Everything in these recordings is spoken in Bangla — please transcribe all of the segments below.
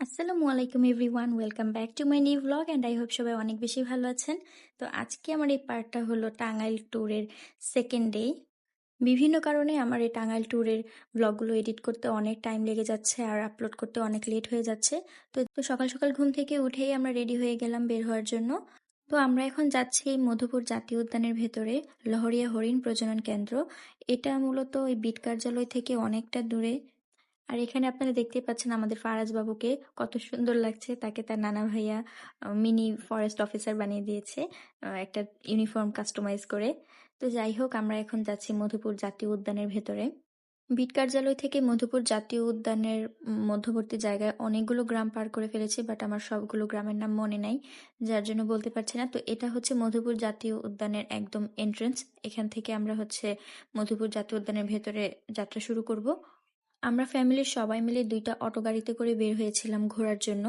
আসসালামু আলাইকুম everyone, welcome back to my new blog and I hope সবাই অনেক বেশি ভালো আছেন। তো আজকে আমার এই পার্টটা হলো টাঙ্গাইল ট্যুরের সেকেন্ড ডে। বিভিন্ন কারণে আমার এই টাঙ্গাইল ট্যুরের ব্লগগুলো এডিট করতে অনেক টাইম লেগে যাচ্ছে আর আপলোড করতে অনেক লেট হয়ে যাচ্ছে। তো তো সকাল সকাল ঘুম থেকে উঠেই আমরা রেডি হয়ে গেলাম বের হওয়ার জন্য। তো আমরা এখন যাচ্ছি এই মধুপুর জাতীয় উদ্যানের ভেতরে লহরিয়া হরিণ প্রজনন কেন্দ্র। এটা মূলত ওই বিট কার্যালয় থেকে অনেকটা দূরে। আর এখানে আপনারা দেখতেই পাচ্ছেন আমাদের ফারাজ বাবুকে কত সুন্দর লাগছে। তাকে তার নানা ভাইয়া মিনি ফরেস্ট অফিসার বানিয়ে দিয়েছে একটা ইউনিফর্ম কাস্টমাইজ করে। তো যাই হোক, আমরা এখন যাচ্ছি মধুপুর জাতীয় উদ্যানের ভেতরে। বিট কার্যালয় থেকে মধুপুর জাতীয় উদ্যানের মধ্যবর্তী জায়গায় অনেকগুলো গ্রাম পার করে ফেলেছি বাট আমার সবগুলো গ্রামের নাম মনে নাই, যার জন্য বলতে পারছি না। তো এটা হচ্ছে মধুপুর জাতীয় উদ্যানের একদম এন্ট্রেন্স এখান থেকে আমরা হচ্ছে মধুপুর জাতীয় উদ্যানের ভেতরে যাত্রা শুরু করব। আমরা ফ্যামিলির সবাই মিলে দুইটা অটো গাড়িতে করে বের হয়েছিলাম ঘোরার জন্য।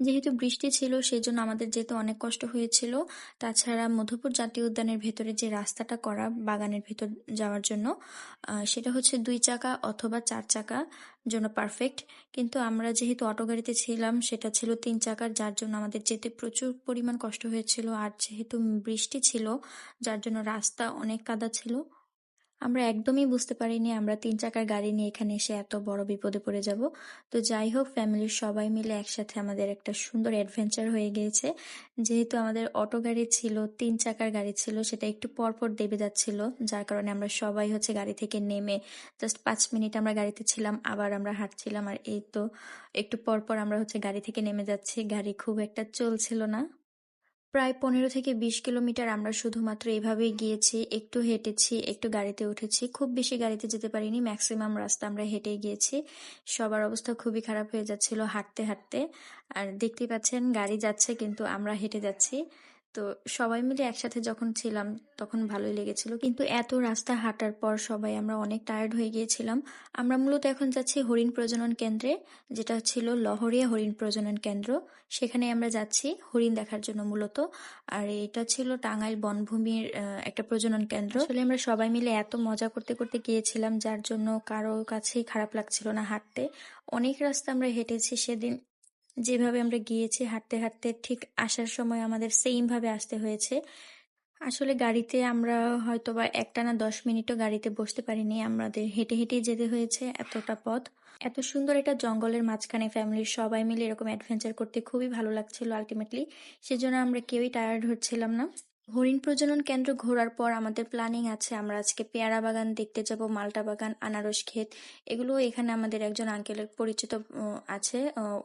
যেহেতু বৃষ্টি ছিল, সেজন্য আমাদের যেতে অনেক কষ্ট হয়েছিল। তাছাড়া মধুপুর জাতীয় উদ্যানের ভেতরে যে রাস্তাটা করা, বাগানের ভেতর যাওয়ার জন্য সেটা হচ্ছে দুই চাকা অথবা চার চাকা, জন্য পারফেক্ট কিন্তু আমরা যেহেতু অটো গাড়িতে ছিলাম, সেটা ছিল তিন চাকার, যার জন্য আমাদের যেতে প্রচুর পরিমাণ কষ্ট হয়েছিল। আর যেহেতু বৃষ্টি ছিল, যার জন্য রাস্তা অনেক কাদা ছিল। আমরা একদমই বুঝতে পারিনি আমরা তিন চাকার গাড়ি নিয়ে এখানে এসে এত বড় বিপদে পড়ে যাব। তো যাই হোক ফ্যামিলির সবাই মিলে একসাথে আমাদের একটা সুন্দর অ্যাডভেঞ্চার হয়ে গিয়েছে। যেহেতু আমাদের অটো গাড়ি ছিল, তিন চাকার গাড়ি ছিল, সেটা একটু পর পর দেবে যাচ্ছিল, যার কারণে আমরা সবাই হচ্ছে গাড়ি থেকে নেমে জাস্ট পাঁচ মিনিট আমরা গাড়িতে ছিলাম, আবার আমরা হাঁটছিলাম। আর এই তো একটু পর পর আমরা হচ্ছে গাড়ি থেকে নেমে যাচ্ছি। গাড়ি খুব একটা চলছিল না। প্রায় পনেরো থেকে বিশ কিলোমিটার আমরা শুধুমাত্র এভাবেই গিয়েছি, একটু হেঁটেছি, একটু গাড়িতে উঠেছি। খুব বেশি গাড়িতে যেতে পারিনি, ম্যাক্সিমাম রাস্তা আমরা হেঁটেই গিয়েছি। সবার অবস্থা খুবই খারাপ হয়ে যাচ্ছিল হাঁটতে হাঁটতে। আর দেখতেই পাচ্ছেন, গাড়ি যাচ্ছে কিন্তু আমরা হেঁটে যাচ্ছি। তো সবাই মিলে একসাথে যখন ছিলাম, তখন ভালোই লেগেছিল। কিন্তু এত রাস্তা হাঁটার পর সবাই আমরা অনেক টায়ার্ড হয়ে গিয়েছিলাম। আমরা মূলত এখন যাচ্ছি হরিণ প্রজনন কেন্দ্রে, যেটা ছিল লহরিয়া হরিণ প্রজনন কেন্দ্র। সেখানে আমরা যাচ্ছি হরিণ দেখার জন্য মূলত। আর এটা ছিল টাঙ্গাইল বনভূমির একটা প্রজনন কেন্দ্র। আসলে আমরা সবাই মিলে এত মজা করতে করতে গিয়েছিলাম, যার জন্য কারও কাছেই খারাপ লাগছিল না হাঁটতে। অনেক রাস্তা আমরা হেঁটেছি সেদিন। যেভাবে আমরা গিয়েছি, হাঁটতে হাঁটতে ঠিক আসার সময় আমাদের সেম ভাবে আসতে হয়েছে। আসলে গাড়িতে আমরা হয়তো বা একটা না দশ মিনিটও গাড়িতে বসতে পারিনি। আমাদের হেঁটে, হেঁটেই যেতে হয়েছে এতটা পথ। এত সুন্দর একটা জঙ্গলের মাঝখানে ফ্যামিলির সবাই মিলে এরকম অ্যাডভেঞ্চার করতে খুবই ভালো লাগছিল আলটিমেটলি সেজন্য আমরা কেউই টায়ার্ড হচ্ছিলাম না। হরিণ প্রজনন কেন্দ্র ঘোরার পর আমাদের প্ল্যানিং আছে। আমরা আজকে পেয়ারা বাগান, দেখতে যাব মাল্টা বাগান, আনারস ক্ষেত। এগুলো এখানে আমাদের একজন আঙ্কেলের পরিচিত আছে।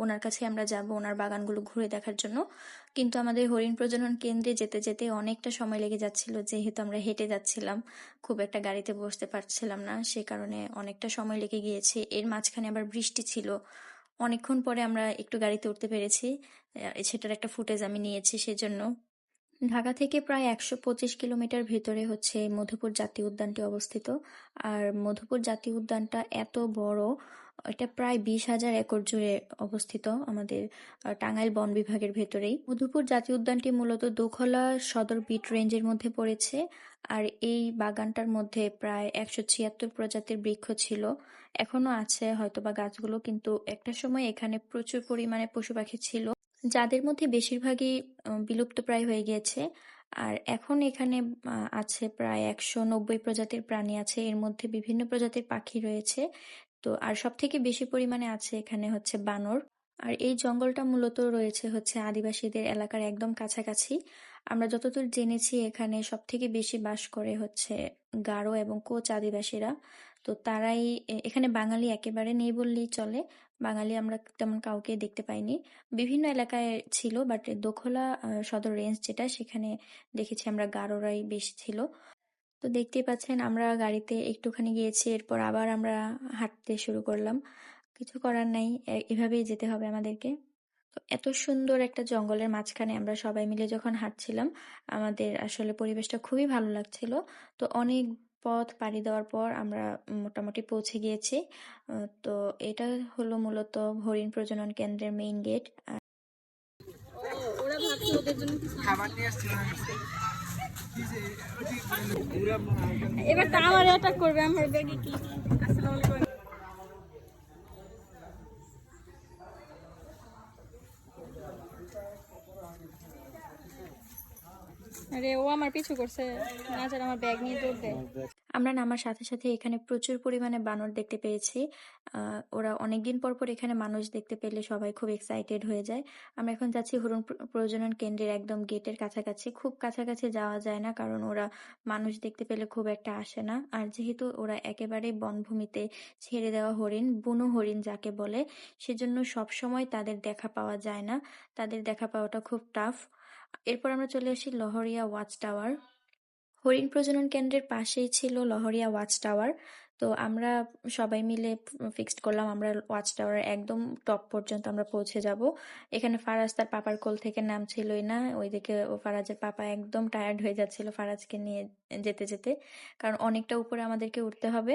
ওনার কাছে আমরা যাব ওনার বাগানগুলো ঘুরে দেখার জন্য। কিন্তু আমাদের হরিণ প্রজনন কেন্দ্রে যেতে যেতে অনেকটা সময় লেগে যাচ্ছিল, যেহেতু আমরা হেঁটে যাচ্ছিলাম। খুব একটা গাড়িতে বসতে পারছিলাম না, সে কারণে অনেকটা সময় লেগে গিয়েছে। এর মাঝখানে আবার বৃষ্টি ছিল। অনেকক্ষণ পরে আমরা একটু গাড়িতে উঠতে পেরেছি। সেটার একটা ফুটেজ আমি নিয়েছি সেজন্য। ঢাকা থেকে প্রায় একশো পঁচিশ কিলোমিটার ভেতরে হচ্ছে মধুপুর জাতীয় উদ্যানটি অবস্থিত। আর মধুপুর জাতীয় উদ্যানটা এত বড়, এটা প্রায় বিশ হাজার একর জুড়ে অবস্থিত আমাদের টাঙ্গাইল বন বিভাগের ভেতরেই। মধুপুর জাতীয় উদ্যানটি মূলত দোখলা সদর বিট রেঞ্জের মধ্যে পড়েছে, আর এই বাগানটার মধ্যে প্রায় একশো ছিয়াত্তর প্রজাতির বৃক্ষ ছিল। এখনও আছে হয়তোবা গাছগুলো, কিন্তু একটা সময় এখানে প্রচুর পরিমাণে পশু পাখি ছিল। যাদের মধ্যে বেশিরভাগই বিলুপ্তপ্রায় হয়ে গিয়েছে। আর এখন এখানে আছে প্রায় একশো নব্বই প্রজাতির প্রাণী আছে। এর মধ্যে বিভিন্ন প্রজাতির পাখি রয়েছে। তো, আর সব থেকে বেশি পরিমাণে আছে এখানে হচ্ছে বানর। আর এই জঙ্গলটা মূলত রয়েছে হচ্ছে আদিবাসীদের এলাকার একদম কাছাকাছি। আমরা যতদূর জেনেছি এখানে সব থেকে বেশি বাস করে হচ্ছে গারো এবং কোচ আদিবাসীরা। তো তারাই এখানে বাঙালি একেবারে নেই বললেই চলে। বাঙালি আমরা তেমন কাউকে দেখতে পাইনি। বিভিন্ন এলাকায় ছিল বাট দোখলা সদর রেঞ্জ যেটা, সেখানে দেখেছি আমরা গারোরাই বেশি ছিল। তো দেখতেই পাচ্ছেন, আমরা গাড়িতে একটুখানি গিয়েছি, এরপর আবার আমরা হাঁটতে শুরু করলাম। কিছু করার নাই এভাবেই যেতে হবে আমাদেরকে। তো এত সুন্দর একটা জঙ্গলের মাঝখানে আমরা সবাই মিলে যখন হাঁটছিলাম, আমাদের আসলে পরিবেশটা খুবই ভালো লাগছিল। তো অনেক পথ পাড়ি দেওয়ার পর আমরা মোটামুটি পৌঁছে গিয়েছি। তো এটা হলো মূলত হরিণ প্রজনন কেন্দ্রের মেইন গেট এবার তা আমার অ্যাটাক করবে আমার ব্যাগে কি আসসালামু আলাইকুম ও আমার ব্যাগ নিয়ে আমরা নামার সাথে সাথে এখানে প্রচুর পরিমাণে বানর দেখতে পেয়েছি। ওরা অনেকদিন পর পর এখানে মানুষ দেখতে পেলে সবাই খুব এক্সাইটেড হয়ে যায়। আমরা এখন যাচ্ছি হরণ প্রজনন কেন্দ্রের একদম গেটের কাছাকাছি। খুব কাছাকাছি যাওয়া যায় না কারণ ওরা মানুষ দেখতে পেলে খুব একটা আসে না। আর যেহেতু ওরা একেবারেই বনভূমিতে ছেড়ে দেওয়া হরিণ, বুনো হরিণ যাকে বলে, সেজন্য সব সময় তাদের দেখা পাওয়া যায় না। তাদের দেখা পাওয়াটা খুব টাফ এরপর আমরা চলে আসি লহরিয়া ওয়াচ টাওয়ার হরিণ প্রজনন কেন্দ্রের পাশেই ছিল লহরিয়া ওয়াচ টাওয়ার তো আমরা সবাই মিলে ফিক্সড করলাম, আমরা ওয়াচ টাওয়ারের একদম টপ পর্যন্ত আমরা পৌঁছে যাব। এখানে ফারাজ তার পাপার কোল থেকে নামছিলই না, ওইদিকে ও ফারাজের পাপা একদম টায়ার্ড হয়ে যাচ্ছিল ফারাজকে নিয়ে যেতে যেতে, কারণ অনেকটা উপরে আমাদেরকে উঠতে হবে।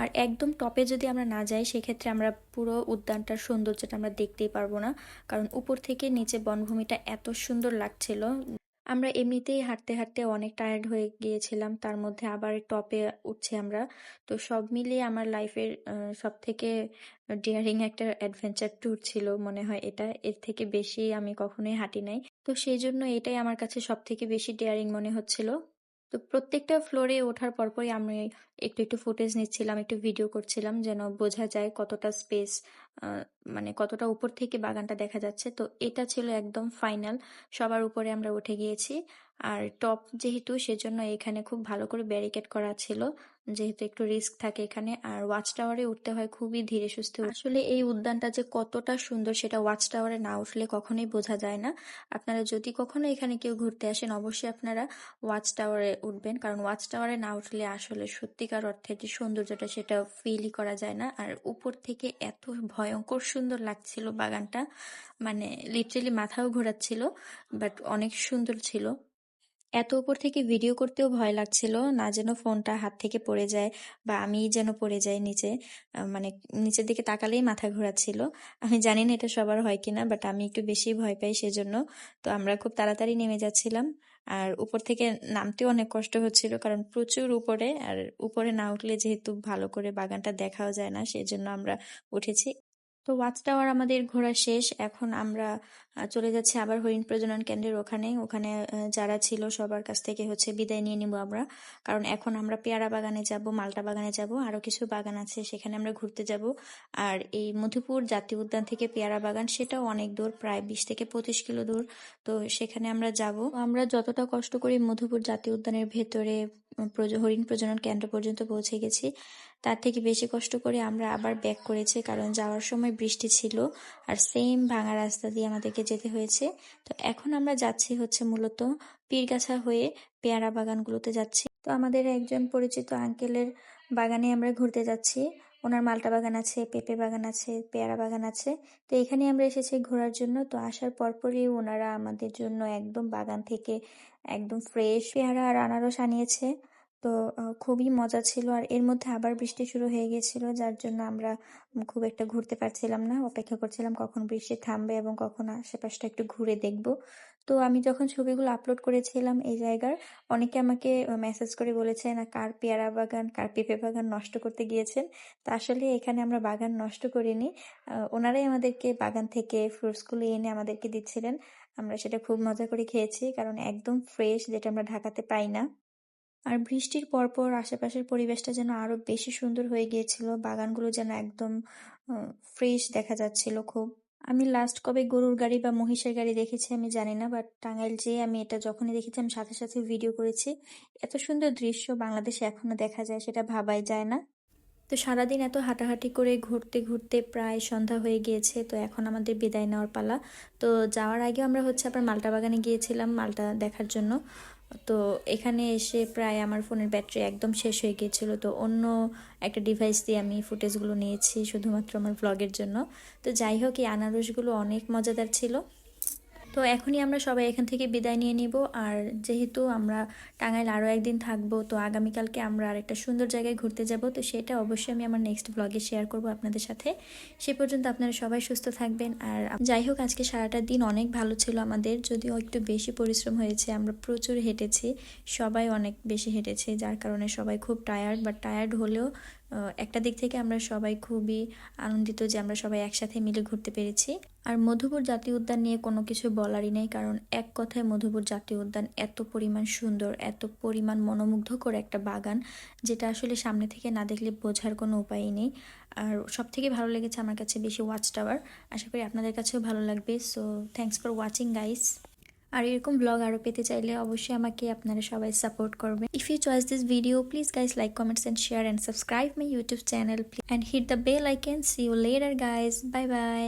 আর একদম টপে যদি আমরা না যাই, সেক্ষেত্রে আমরা পুরো উদ্যানটার সৌন্দর্যটা আমরা দেখতেই পারব না, কারণ উপর থেকে নিচে বনভূমিটা এত সুন্দর লাগছিল। আমরা এমনিতেই হাঁটতে হাঁটতে অনেক টায়ার্ড হয়ে গিয়েছিলাম। তার মধ্যে আবার টপে উঠছি আমরা। তো সব মিলিয়ে আমার লাইফের সব থেকে ডিয়ারিং একটা অ্যাডভেঞ্চার ট্যুর ছিল মনে হয় এটা। এর থেকে বেশি আমি কখনোই হাঁটি নাই। তো সেই জন্য এটাই আমার কাছে সব থেকে বেশি ডিয়ারিং মনে হচ্ছিল। তো প্রত্যেকটা ফ্লোরে ওঠার পরপরই আমি একটু একটু ফুটেজ নিচ্ছিলাম, একটু ভিডিও করছিলাম যেন বোঝা যায় কতটা স্পেস মানে কতটা উপর থেকে বাগানটা দেখা যাচ্ছে। তো এটা ছিল একদম ফাইনাল সবার উপরে আমরা উঠে গিয়েছি। আর টপ যেহেতু, সেজন্য এখানে খুব ভালো করে ব্যারিকেড করা ছিল। যেহেতু একটু রিস্ক থাকে এখানে। আর ওয়াচ টাওয়ারে উঠতে হয় খুবই ধীরে সুস্থে আসলে এই উদ্যানটা যে কতটা সুন্দর, সেটা ওয়াচ টাওয়ারে না উঠলে কখনোই বোঝা যায় না। আপনারা যদি কখনো এখানে কেউ ঘুরতে আসেন, অবশ্যই আপনারা ওয়াচ টাওয়ারে উঠবেন। কারণ ওয়াচ টাওয়ারে না উঠলে আসলে সত্যিকার অর্থে যে সৌন্দর্যটা সেটা ফিলই করা যায় না। আর উপর থেকে এত ভয়ঙ্কর সুন্দর লাগছিল বাগানটা। মানে লিটারেলি মাথাও ঘোরাচ্ছিল বাট অনেক সুন্দর ছিল। এত উপর থেকে ভিডিও করতেও ভয় লাগছিল, না যেন ফোনটা হাত থেকে পড়ে যায় বা আমি যেন পড়ে যাই নিচে। মানে নিচের দিকে তাকালেই মাথা ঘোরাচ্ছিল। আমি জানি না এটা সবার হয় কিনা বাট আমি একটু বেশি ভয় পাই সেজন্য। তো আমরা খুব তাড়াতাড়ি নেমে যাচ্ছিলাম। আর উপর থেকে নামতেও অনেক কষ্ট হচ্ছিল, কারণ প্রচুর উপরে, আর উপরে না উঠলে যেহেতু ভালো করে বাগানটা দেখাও যায় না, সেজন্য আমরা উঠেছি। তো ওয়াচ টাওয়ার আমাদের ঘোরা শেষ, এখন আমরা চলে যাচ্ছে আবার হরিণ প্রজনন কেন্দ্রের ওখানে। ওখানে যারা ছিল সবার কাছ থেকে হচ্ছে বিদায় নিয়ে নিব আমরা। কারণ এখন আমরা পেয়ারা বাগানে যাব, মালটা বাগানে যাব, আরও কিছু বাগান আছে, সেখানে আমরা ঘুরতে যাব। আর এই মধুপুর জাতীয় উদ্যান থেকে পেয়ারা বাগান, সেটাও অনেক দূর, প্রায় বিশ থেকে পঁচিশ কিলো দূর। তো সেখানে আমরা যাব। আমরা যতটা কষ্ট করি মধুপুর জাতীয় উদ্যানের ভেতরে হরিণ প্রজনন কেন্দ্র পর্যন্ত পৌঁছে গেছি, তার থেকে বেশি কষ্ট করে আমরা আবার ব্যাক করেছি, কারণ যাওয়ার সময় বৃষ্টি ছিল। আর সেম ভাঙা রাস্তা দিয়ে আমাদেরকে যেতে হয়েছে। তো এখন আমরা যাচ্ছি হচ্ছে মূলত পীরগাছা হয়ে পেয়ারা বাগানগুলোতে যাচ্ছি। তো আমাদের একজন পরিচিত আঙ্কেলের বাগানে আমরা ঘুরতে যাচ্ছি। ওনার মালটা বাগান আছে, পেঁপে বাগান আছে, পেয়ারা বাগান আছে। তো এখানে আমরা এসেছি ঘোরার জন্য। তো আসার পরপরই ওনারা আমাদের জন্য একদম বাগান থেকে একদম ফ্রেশ পেয়ারা আর আনারস আনিয়েছে। তো খুবই মজা ছিল। আর এর মধ্যে আবার বৃষ্টি শুরু হয়ে গিয়েছিল, যার জন্য আমরা খুব একটা ঘুরতে পারছিলাম না। অপেক্ষা করছিলাম কখন বৃষ্টি থামবে এবং কখন আশেপাশটা একটু ঘুরে দেখব। তো, আমি যখন ছবিগুলো আপলোড করেছিলাম এই জায়গার, অনেকে আমাকে মেসেজ করে বলেছে না কার পেয়ারা বাগান, কার পেঁপে বাগান নষ্ট করতে গিয়েছেন? তা আসলে এখানে আমরা বাগান নষ্ট করিনি। ওনারাই আমাদেরকে বাগান থেকে ফ্রুটসগুলো এনে আমাদেরকে দিচ্ছিলেন। আমরা সেটা খুব মজা করে খেয়েছি, কারণ একদম ফ্রেশ যেটা আমরা ঢাকাতে পাই না। আর বৃষ্টির পরপর আশেপাশের পরিবেশটা যেন আরও বেশি সুন্দর হয়ে গিয়েছিল। বাগানগুলো যেন একদম ফ্রেশ দেখা যাচ্ছিল খুব। আমি লাস্ট কবে গরুর গাড়ি বা মহিষের গাড়ি দেখেছি আমি জানি না বাট টাঙ্গাইল যেয়ে আমি এটা যখনই দেখেছি আমি সাথে সাথে ভিডিও করেছি। এত সুন্দর দৃশ্য বাংলাদেশে এখনও দেখা যায়, সেটা ভাবাই যায় না। তো সারাদিন এত হাঁটাহাঁটি করে ঘুরতে ঘুরতে প্রায় সন্ধ্যা হয়ে গিয়েছে, তো এখন আমাদের বিদায় নেওয়ার পালা। তো যাওয়ার আগে আমরা হচ্ছে আবার মালটা বাগানে গিয়েছিলাম, মালটা দেখার জন্য। তো এখানে এসে প্রায় আমার ফোনের ব্যাটারি একদম শেষ হয়ে গিয়েছিল। তো অন্য একটা ডিভাইস দিয়ে আমি ফুটেজগুলো নিয়েছি শুধুমাত্র আমার ব্লগের জন্য। তো যাই হোক, এই আনারসগুলো অনেক মজাদার ছিল। তো এখনই আমরা সবাই এখান থেকে বিদায় নিয়ে নিব। আর যেহেতু আমরা টাঙ্গাইল আরও একদিন থাকব, তো আগামীকালকে আমরা আরেকটা সুন্দর জায়গায় ঘুরতে যাব। তো সেটা অবশ্যই আমি আমার নেক্সট ব্লগে শেয়ার করব আপনাদের সাথে। সে পর্যন্ত আপনারা সবাই সুস্থ থাকবেন। আর যাই হোক, আজকে সারাটা দিন অনেক ভালো ছিল আমাদের। যদিও একটু বেশি পরিশ্রম হয়েছে, আমরা প্রচুর হেঁটেছি। সবাই অনেক বেশি হেঁটেছে, যার কারণে সবাই খুব টায়ার্ড বা টায়ার্ড হলেও একটা দিক থেকে আমরা সবাই খুবই আনন্দিত যে আমরা সবাই একসাথে মিলে ঘুরতে পেরেছি। আর মধুপুর জাতীয় উদ্যান নিয়ে কোনো কিছু বলারই নেই, কারণ এক কথায় মধুপুর জাতীয় উদ্যান এত পরিমাণ সুন্দর, এত পরিমাণ মনোমুগ্ধকর একটা বাগান, যেটা আসলে সামনে থেকে না দেখলে বোঝার কোনো উপায়ই নেই। আর সব থেকে ভালো লেগেছে আমার কাছে বেশি ওয়াচ টাওয়ার আশা করি আপনাদের কাছেও ভালো লাগবে। So thanks for watching guys আর এরকম ব্লগ আরও পেতে চাইলে অবশ্যই আমাকে আপনারা সবাই সাপোর্ট করবেন। If you choice this video please guys like comments and share and subscribe my YouTube channel and hit the bell icon see you later guys bye bye